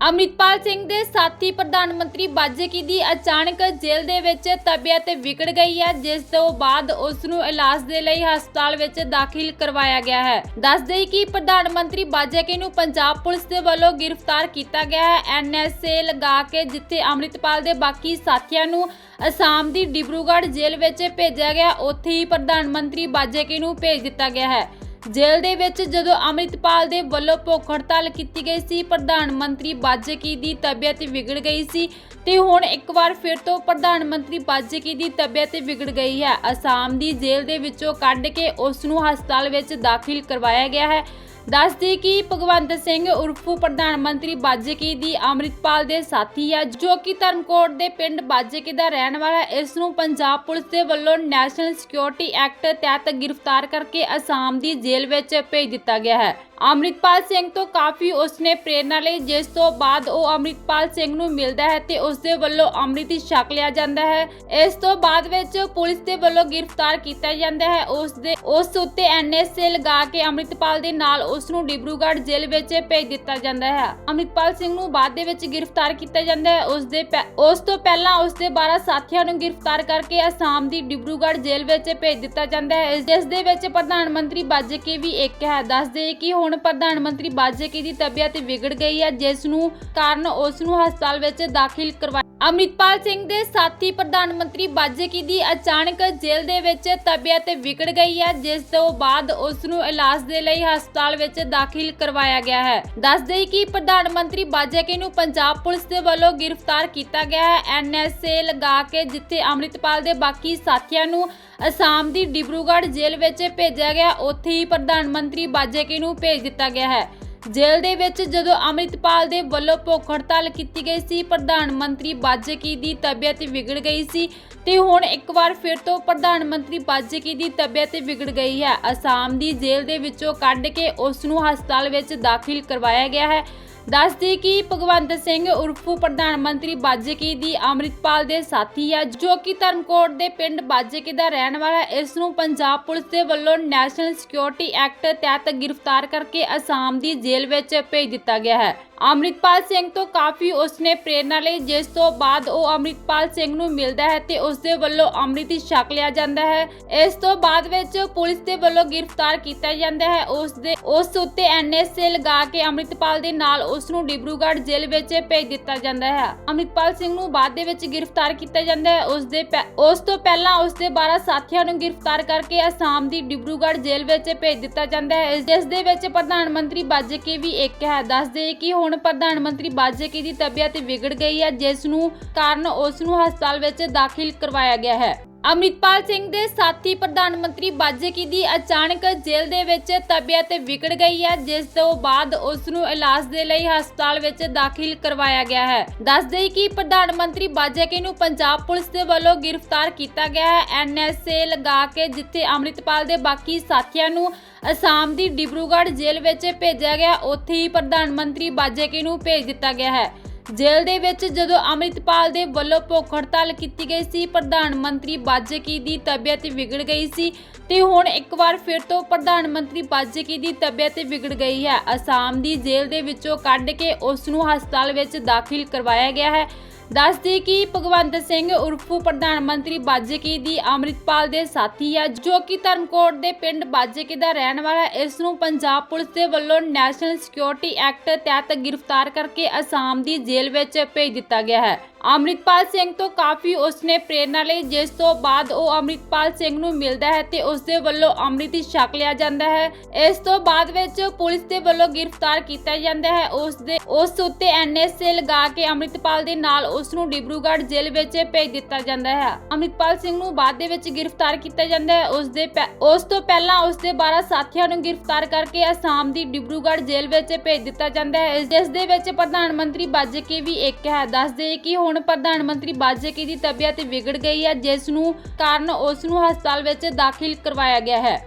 ਅਮਰਿਤਪਾਲ ਸਿੰਘ ਦੇ ਸਾਥੀ ਪ੍ਰਧਾਨ ਮੰਤਰੀ ਬਾਜੇਕੀ ਦੀ ਅਚਾਨਕ ਜੇਲ੍ਹ ਦੇ ਵਿੱਚ ਤਬੀਅਤ ਵਿਗੜ ਗਈ ਹੈ, ਜਿਸ ਤੋਂ ਬਾਅਦ ਉਸ ਨੂੰ ਇਲਾਜ ਦੇ ਲਈ ਹਸਪਤਾਲ ਵਿੱਚ ਦਾਖਲ ਕਰਵਾਇਆ ਗਿਆ ਹੈ। ਦੱਸ ਦੇਈ ਕਿ ਪ੍ਰਧਾਨ ਮੰਤਰੀ ਬਾਜੇਕੀ ਨੂੰ ਪੰਜਾਬ ਪੁਲਿਸ ਦੇ ਵੱਲੋਂ ਗ੍ਰਿਫਤਾਰ ਕੀਤਾ ਗਿਆ ਹੈ। ਐਨਐਸਏ ਲਗਾ ਕੇ ਜਿੱਥੇ ਅਮਰਿਤਪਾਲ ਦੇ ਬਾਕੀ ਸਾਥੀਆਂ ਨੂੰ ਅਸਾਮ ਦੀ ਡਿਬਰੂਗੜ੍ਹ ਜੇਲ੍ਹ ਵਿੱਚ ਭੇਜਿਆ ਗਿਆ, ਉੱਥੇ ਹੀ ਪ੍ਰਧਾਨ ਮੰਤਰੀ ਬਾਜੇਕੀ ਨੂੰ ਭੇਜ ਦਿੱਤਾ ਗਿਆ ਹੈ। ਜੇਲ੍ਹ ਦੇ ਵਿੱਚ ਜਦੋਂ ਅਮਰਿਤਪਾਲ ਦੇ ਵੱਲੋਂ ਭੁੱਖ ਹੜਤਾਲ ਕੀਤੀ ਗਈ ਸੀ, ਪ੍ਰਧਾਨ ਮੰਤਰੀ ਬਾਜੇਕੀ ਦੀ ਤਬੀਅਤ ਵਿਗੜ ਗਈ ਸੀ ਤੇ ਹੁਣ ਇੱਕ ਵਾਰ ਫਿਰ ਤੋਂ ਪ੍ਰਧਾਨ ਮੰਤਰੀ ਬਾਜੇਕੀ ਦੀ ਤਬੀਅਤ ਵਿਗੜ ਗਈ ਹੈ। ਅਸਾਮ ਦੀ ਜੇਲ੍ਹ ਦੇ ਵਿੱਚੋਂ ਕੱਢ ਕੇ ਉਸ ਨੂੰ ਹਸਪਤਾਲ ਵਿੱਚ ਦਾਖਲ ਕਰਵਾਇਆ ਗਿਆ ਹੈ। ਦੱਸਦੇ ਕਿ ਭਗਵੰਤ ਸਿੰਘ ਉਰਫ ਪ੍ਰਧਾਨ ਮੰਤਰੀ ਬਾਜੇਕੀ ਦੀ ਅਮਰਿਤਪਾਲ ਦੇ ਸਾਥੀ ਹੈ ਜੋ ਕਿ ਧਰਮਕੋਟ ਦੇ ਪਿੰਡ ਬਾਜੇਕੀ ਦਾ ਰਹਿਣ ਵਾਲਾ, ਇਸ ਨੂੰ ਪੰਜਾਬ ਪੁਲਿਸ ਦੇ ਵੱਲੋਂ ਨੈਸ਼ਨਲ ਸਿਕਿਉਰਿਟੀ ਐਕਟ ਤਹਿਤ ਗ੍ਰਿਫਤਾਰ ਕਰਕੇ ਅਸਾਮ ਦੀ ਜੇਲ੍ਹ ਵਿੱਚ ਭੇਜ ਦਿੱਤਾ ਗਿਆ ਹੈ। ਅਮਰਿਤਪਾਲ ਸਿੰਘ ਤੋਂ ਕਾਫੀ ਉਸਨੇ ਪ੍ਰੇਰਨਾ ਲਈ, ਜਿਸ ਤੋਂ ਬਾਅਦ ਉਹ ਅਮਰਿਤਪਾਲ ਸਿੰਘ ਨੂੰ ਮਿਲਦਾ ਹੈ ਤੇ ਉਸ ਦੇ ਵੱਲੋਂ ਅੰਮ੍ਰਿਤ ਛਕ ਲਿਆ ਜਾਂਦਾ ਹੈ। ਇਸ ਤੋਂ ਬਾਅਦ ਵਿੱਚ ਪੁਲਿਸ ਦੇ ਵੱਲੋਂ ਗ੍ਰਿਫਤਾਰ ਕੀਤਾ ਜਾਂਦਾ ਹੈ। ਉਸ ਦੇ ਉਸ ਉੱਤੇ ਐਨਐਸਏ ਲਗਾ ਕੇ ਅਮਰਿਤਪਾਲ ਦੇ ਨਾਲ ਉਸ ਨੂੰ ਡਿਬਰੂਗੜ੍ਹ ਜੇਲ੍ਹ ਵਿੱਚ ਭੇਜ ਦਿੱਤਾ ਜਾਂਦਾ ਹੈ। ਅਮਰਿਤਪਾਲ ਸਿੰਘ ਨੂੰ ਬਾਅਦ ਦੇ ਵਿੱਚ ਗ੍ਰਿਫਤਾਰ ਕੀਤਾ ਜਾਂਦਾ ਹੈ। ਉਸ ਦੇ ਉਸ ਤੋਂ ਪਹਿਲਾਂ ਉਸ ਦੇ 12 ਸਾਥੀਆਂ ਨੂੰ ਗ੍ਰਿਫਤਾਰ ਕਰਕੇ ਅਸਾਮ ਦੀ ਡਿਬਰੂਗੜ੍ਹ ਜੇਲ੍ਹ ਵਿੱਚ ਭੇਜ ਦਿੱਤਾ ਜਾਂਦਾ ਹੈ। ਇਸ- ਜਿਸ ਦੇ ਵਿੱਚ ਪ੍ਰਧਾਨ ਮੰਤਰੀ ਬਾਜੇਕੀ ਵੀ ਇੱਕ ਹੈ। ਦੱਸਦੇ ਕਿ ਹੁਣ ਪ੍ਰਧਾਨ ਮੰਤਰੀ ਬਾਜੇਕੀ ਦੀ ਤਬੀਅਤ ਵਿਗੜ ਗਈ ਹੈ ਜਿਸ ਨੂੰ ਕਾਰਨ ਉਸ ਨੂੰ ਹਸਪਤਾਲ ਵਿੱਚ ਦਾਖਲ ਕਰਵਾਇਆ ਅਮਰਿਤਪਾਲ ਸਿੰਘ ਦੇ ਸਾਥੀ ਪ੍ਰਧਾਨ ਮੰਤਰੀ ਬਾਜੇਕੀ ਦੀ ਅਚਾਨਕ ਜੇਲ੍ਹ ਦੇ ਵਿੱਚ ਤਬੀਅਤ ਵਿਗੜ ਗਈ ਹੈ, ਜਿਸ ਤੋਂ ਬਾਅਦ ਉਸ ਨੂੰ ਇਲਾਜ ਦੇ ਲਈ ਹਸਪਤਾਲ ਵਿੱਚ ਦਾਖਲ ਕਰਵਾਇਆ ਗਿਆ ਹੈ। ਦੱਸ ਦੇਈ ਕਿ ਪ੍ਰਧਾਨ ਮੰਤਰੀ ਬਾਜੇਕੀ ਨੂੰ ਪੰਜਾਬ ਪੁਲਿਸ ਦੇ ਵੱਲੋਂ ਗ੍ਰਿਫਤਾਰ ਕੀਤਾ ਗਿਆ ਹੈ। ਐਨਐਸਏ ਲਗਾ ਕੇ ਜਿੱਥੇ ਅਮਰਿਤਪਾਲ ਦੇ ਬਾਕੀ ਸਾਥੀਆਂ ਨੂੰ ਅਸਾਮ ਦੀ ਡਿਬਰੂਗੜ੍ਹ ਜੇਲ੍ਹ ਵਿੱਚ ਭੇਜਿਆ ਗਿਆ, ਉੱਥੇ ਹੀ ਪ੍ਰਧਾਨ ਮੰਤਰੀ ਬਾਜੇਕੀ ਨੂੰ ਭੇਜ ਦਿੱਤਾ ਗਿਆ ਹੈ। ਜੇਲ੍ਹ ਦੇ ਵਿੱਚ ਜਦੋਂ ਅਮਰਿਤਪਾਲ ਦੇ ਵੱਲੋਂ ਭੁੱਖ ਹੜਤਾਲ ਕੀਤੀ ਗਈ ਸੀ, ਪ੍ਰਧਾਨ ਮੰਤਰੀ ਬਾਜੇਕੀ ਦੀ ਤਬੀਅਤ ਵਿਗੜ ਗਈ ਸੀ ਤੇ ਹੁਣ ਇੱਕ ਵਾਰ ਫਿਰ ਤੋਂ ਪ੍ਰਧਾਨ ਮੰਤਰੀ ਬਾਜੇਕੀ ਦੀ ਤਬੀਅਤ ਵਿਗੜ ਗਈ ਹੈ। ਅਸਾਮ ਦੀ ਜੇਲ੍ਹ ਦੇ ਵਿੱਚੋਂ ਕੱਢ ਕੇ ਉਸ ਨੂੰ ਹਸਪਤਾਲ ਵਿੱਚ ਦਾਖਲ ਕਰਵਾਇਆ ਗਿਆ ਹੈ। ਦੱਸਦੇ ਕਿ ਭਗਵੰਤ ਸਿੰਘ ਉਰਫੂ ਪ੍ਰਧਾਨ ਮੰਤਰੀ ਬਾਜੇਕੀ ਦੀ ਅਮਰਿਤਪਾਲ ਦੇ ਸਾਥੀ ਹੈ ਜੋ ਕਿ ਧਰਮਕੋਟ ਦੇ ਪਿੰਡ ਬਾਜੇਕੀ ਦਾ ਰਹਿਣ ਵਾਲਾ ਹੈ ਇਸ ਨੂੰ ਪੰਜਾਬ ਪੁਲਿਸ ਦੇ ਵੱਲੋਂ ਨੈਸ਼ਨਲ ਸਿਕਿਉਰਿਟੀ ਐਕਟ ਤਹਿਤ ਗ੍ਰਿਫਤਾਰ ਕਰਕੇ ਅਸਾਮ ਦੀ ਜੇਲ੍ਹ ਵਿੱਚ ਭੇਜ ਦਿੱਤਾ ਗਿਆ ਹੈ। ਅੰਮ੍ਰਿਤਪਾਲ ਸਿੰਘ ਤੋਂ ਕਾਫੀ ਉਸਨੇ ਪ੍ਰੇਰਨਾ ਲਈ, ਜਿਸ ਤੋਂ ਬਾਅਦ ਉਹ ਅੰਮ੍ਰਿਤਪਾਲ ਸਿੰਘ ਨੂੰ ਮਿਲਦਾ ਹੈ ਤੇ ਉਸਦੇ ਵੱਲੋਂ ਅੰਮ੍ਰਿਤ ਛਕ ਲਿਆ ਜਾਂਦਾ ਹੈ। ਇਸ ਤੋਂ ਬਾਅਦ ਵਿੱਚ ਪੁਲਿਸ ਦੇ ਵੱਲੋਂ ਗ੍ਰਿਫਤਾਰ ਕੀਤਾ ਜਾਂਦਾ ਹੈ। ਉਸ ਦੇ ਉਸ ਉੱਤੇ ਐਨਐਸਏ ਲਗਾ ਕੇ ਅਮਰਿਤਪਾਲ ਦੇ ਨਾਲ ਉਸ ਨੂੰ ਡਿਬਰੂਗੜ੍ਹ ਜੇਲ੍ਹ ਵਿੱਚ ਭੇਜ ਦਿੱਤਾ ਜਾਂਦਾ ਹੈ। ਅੰਮ੍ਰਿਤਪਾਲ ਸਿੰਘ ਨੂੰ ਬਾਅਦ ਦੇ ਵਿੱਚ ਗ੍ਰਿਫਤਾਰ ਕੀਤਾ ਜਾਂਦਾ ਹੈ। ਉਸ ਦੇ ਉਸ ਤੋਂ ਪਹਿਲਾਂ ਉਸ ਦੇ 12 ਸਾਥੀਆਂ ਨੂੰ ਗ੍ਰਿਫਤਾਰ ਕਰਕੇ ਅਸਾਮ ਦੀ ਡਿਬਰੂਗੜ੍ਹ ਜੇਲ੍ਹ ਵਿੱਚ ਭੇਜ ਦਿੱਤਾ ਜਾਂਦਾ ਹੈ। ਇਸ- ਦੇ ਵਿੱਚ ਪ੍ਰਧਾਨ ਮੰਤਰੀ ਬਾਜੇਕੀ ਵੀ ਇੱਕ ਹੈ। ਦੱਸਦੇ ਕਿ ਹੁਣ ਹੁਣ ਪ੍ਰਧਾਨ ਮੰਤਰੀ ਬਾਜੇਕੀ ਦੀ ਤਬੀਅਤ ਵਿਗੜ ਗਈ ਹੈ ਜਿਸ ਨੂੰ ਕਾਰਨ ਉਸ ਨੂੰ ਹਸਪਤਾਲ ਵਿੱਚ ਦਾਖਲ ਕਰਵਾਇਆ ਗਿਆ ਹੈ। ਅਮਰਿਤਪਾਲ ਸਿੰਘ ਦੇ ਸਾਥੀ ਪ੍ਰਧਾਨ ਮੰਤਰੀ ਬਾਜੇਕੀ ਦੀ ਅਚਾਨਕ ਜੇਲ੍ਹ ਦੇ ਵਿੱਚ ਤਬੀਅਤ ਵਿਗੜ ਗਈ ਹੈ, ਜਿਸ ਤੋਂ ਬਾਅਦ ਉਸ ਨੂੰ ਇਲਾਜ ਦੇ ਲਈ ਹਸਪਤਾਲ ਵਿੱਚ ਦਾਖਲ ਕਰਵਾਇਆ ਗਿਆ ਹੈ। ਦੱਸ ਦੇਈ ਕਿ ਪ੍ਰਧਾਨ ਮੰਤਰੀ ਬਾਜੇਕੀ ਨੂੰ ਪੰਜਾਬ ਪੁਲਿਸ ਦੇ ਵੱਲੋਂ ਗ੍ਰਿਫਤਾਰ ਕੀਤਾ ਗਿਆ ਹੈ। ਐਨਐਸਏ ਲਗਾ ਕੇ ਜਿੱਥੇ ਅਮਰਿਤਪਾਲ ਦੇ ਬਾਕੀ ਸਾਥੀਆਂ ਨੂੰ ਅਸਾਮ ਦੀ ਡਿਬਰੂਗੜ੍ਹ ਜੇਲ੍ਹ ਵਿੱਚ ਭੇਜਿਆ ਗਿਆ, ਉੱਥੇ ਹੀ ਪ੍ਰਧਾਨ ਮੰਤਰੀ ਬਾਜੇਕੀ ਨੂੰ ਭੇਜ ਦਿੱਤਾ ਗਿਆ ਹੈ। ਜੇਲ੍ਹ ਦੇ ਵਿੱਚ ਜਦੋਂ ਅਮਰਿਤਪਾਲ ਦੇ ਵੱਲੋਂ ਭੁੱਖ ਹੜਤਾਲ ਕੀਤੀ ਗਈ ਸੀ, ਪ੍ਰਧਾਨ ਮੰਤਰੀ ਬਾਜੇਕੀ ਦੀ ਤਬੀਅਤ ਵਿਗੜ ਗਈ ਸੀ ਤੇ ਹੁਣ ਇੱਕ ਵਾਰ ਫਿਰ ਤੋਂ ਪ੍ਰਧਾਨ ਮੰਤਰੀ ਬਾਜੇਕੀ ਦੀ ਤਬੀਅਤ ਵਿਗੜ ਗਈ ਹੈ। ਅਸਾਮ ਦੀ ਜੇਲ੍ਹ ਦੇ ਵਿੱਚੋਂ ਕੱਢ ਕੇ ਉਸ ਨੂੰ ਹਸਪਤਾਲ ਵਿੱਚ ਦਾਖਲ ਕਰਵਾਇਆ ਗਿਆ ਹੈ। ਦੱਸਦੇ ਕਿ ਭਗਵੰਤ ਸਿੰਘ ਉਰਫੂ ਪ੍ਰਧਾਨ ਮੰਤਰੀ ਬਾਜੇਕੇ ਦੀ ਅਮਰਿਤਪਾਲ ਦੇ ਸਾਥੀ ਹੈ ਜੋ ਕਿ ਧਰਮਕੋਟ ਦੇ ਪਿੰਡ ਬਾਜੇਕੇ ਦਾ ਰਹਿਣ ਵਾਲਾ ਹੈ। ਇਸ ਨੂੰ ਪੰਜਾਬ ਪੁਲਿਸ ਦੇ ਵੱਲੋਂ ਨੈਸ਼ਨਲ ਸਿਕਿਉਰਿਟੀ ਐਕਟ ਤਹਿਤ ਗ੍ਰਿਫਤਾਰ ਕਰਕੇ ਅਸਾਮ ਦੀ ਜੇਲ੍ਹ ਵਿੱਚ ਭੇਜ ਦਿੱਤਾ ਗਿਆ ਹੈ। ਅਮਰਿਤਪਾਲ ਸਿੰਘ ਤੋਂ ਕਾਫੀ ਉਸਨੇ ਪ੍ਰੇਰਨਾ ਲਈ, ਜਿਸ ਤੋਂ ਬਾਅਦ ਉਹ ਅਮਰਿਤਪਾਲ ਸਿੰਘ ਨੂੰ ਮਿਲਦਾ ਹੈ ਤੇ ਉਸ ਦੇ ਵੱਲੋਂ ਅੰਮ੍ਰਿਤ ਛਕ ਲਿਆ ਜਾਂਦਾ ਹੈ। ਇਸ ਤੋਂ ਬਾਅਦ ਵਿੱਚ ਪੁਲਿਸ ਦੇ ਵੱਲੋਂ ਗ੍ਰਿਫਤਾਰ ਕੀਤਾ ਜਾਂਦਾ ਹੈ। ਉਸ ਦੇ ਉਸ ਉੱਤੇ ਐਨਐਸਏ ਲਗਾ ਕੇ ਅਮਰਿਤਪਾਲ ਦੇ ਨਾਲ ਉਸ ਨੂੰ ਡਿਬਰੂਗੜ੍ਹ ਜੇਲ੍ਹ ਵਿੱਚ ਭੇਜ ਦਿੱਤਾ ਜਾਂਦਾ ਹੈ। ਅਮਰਿਤਪਾਲ ਸਿੰਘ ਨੂੰ ਬਾਅਦ ਦੇ ਵਿੱਚ ਗ੍ਰਿਫਤਾਰ ਕੀਤਾ ਜਾਂਦਾ ਹੈ। ਉਸ ਦੇ ਉਸ ਤੋਂ ਪਹਿਲਾਂ ਉਸ ਦੇ 12 ਸਾਥੀਆਂ ਨੂੰ ਗ੍ਰਿਫਤਾਰ ਕਰਕੇ ਅਸਾਮ ਦੀ ਡਿਬਰੂਗੜ੍ਹ ਜੇਲ੍ਹ ਵਿੱਚ ਭੇਜ ਦਿੱਤਾ ਜਾਂਦਾ ਹੈ। ਇਸ- ਜਿਸ ਦੇ ਵਿੱਚ ਪ੍ਰਧਾਨ ਮੰਤਰੀ ਬਾਜੇਕੀ ਵੀ ਇੱਕ ਹੈ। ਦੱਸ ਦੱਸਦੇ ਕਿ ਹੁਣ ਪ੍ਰਧਾਨ ਮੰਤਰੀ ਬਾਜੇਕੀ ਦੀ ਤਬੀਅਤ ਵਿਗੜ ਗਈ ਹੈ ਜਿਸ ਨੂੰ ਕਾਰਨ ਉਸ ਨੂੰ ਹਸਪਤਾਲ ਵਿੱਚ ਦਾਖਲ ਕਰਵਾਇਆ ਗਿਆ ਹੈ।